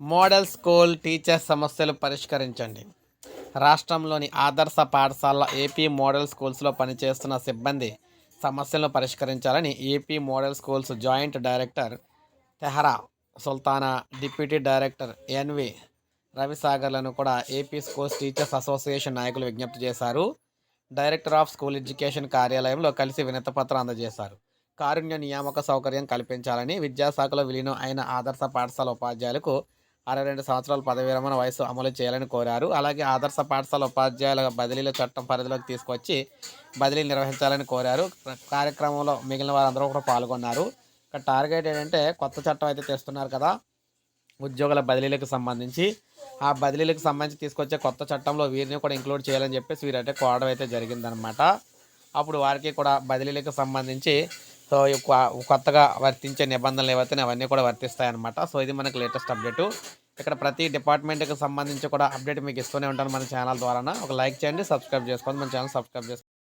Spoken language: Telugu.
మోడల్ స్కూల్ టీచర్ సమస్యలు పరిష్కరించండి. రాష్ట్రంలోని ఆదర్శ పాఠశాల ఏపీ మోడల్ స్కూల్స్లో పనిచేస్తున్న సిబ్బంది సమస్యలను పరిష్కరించాలని AP model schools joint director Tehara Sultana deputy director NV రవిసాగర్లను కూడా ఏపీ స్కూల్స్ టీచర్స్ అసోసియేషన్ నాయకులు విజ్ఞప్తి చేశారు. డైరెక్టర్ ఆఫ్ స్కూల్ ఎడ్యుకేషన్ కార్యాలయంలో కలిసి వినతిపత్రం అందజేశారు. కారుణ్య నియామక సౌకర్యం కల్పించాలని విద్యాశాఖలో విలీనం అయిన ఆదర్శ పాఠశాల ఉపాధ్యాయులకు అరవై రెండు సంవత్సరాలు పదవి విరమణ వయసు అమలు చేయాలని కోరారు. అలాగే ఆదర్శ పాఠశాల ఉపాధ్యాయుల బదిలీల చట్టం పరిధిలోకి తీసుకొచ్చి బదిలీ నిర్వహించాలని కోరారు. కార్యక్రమంలో మిగిలిన వారందరూ కూడా పాల్గొన్నారు. ఇక్కడ టార్గెట్ ఏంటంటే కొత్త చట్టం అయితే తెస్తున్నారు కదా ఉద్యోగుల బదిలీలకు సంబంధించి. ఆ బదిలీలకు సంబంధించి తీసుకొచ్చే కొత్త చట్టంలో వీరిని కూడా ఇంక్లూడ్ చేయాలని చెప్పేసి వీరైతే కోరడం అయితే జరిగిందనమాట అప్పుడు వారికి కూడా బదిలీలకు సంబంధించి సో కొ- కొత్తగా వర్తించే నిబంధనలు ఏవైతే అవన్నీ కూడా వర్తిస్తాయి అనమాట సో ఇది మనకి లేటెస్ట్ అప్డేటు. ఇక్కడ ప్రతి డిపార్ట్మెంట్కి సంబంధించి కూడా అప్డేట్ మీకు ఇస్తూనే ఉంటాను మన ఛానల్ ద్వారా ఒక లైక్ చేయండి సబ్స్క్రైబ్ చేసుకోండి మన ఛానల్ సబ్స్క్రైబ్ చేసుకోండి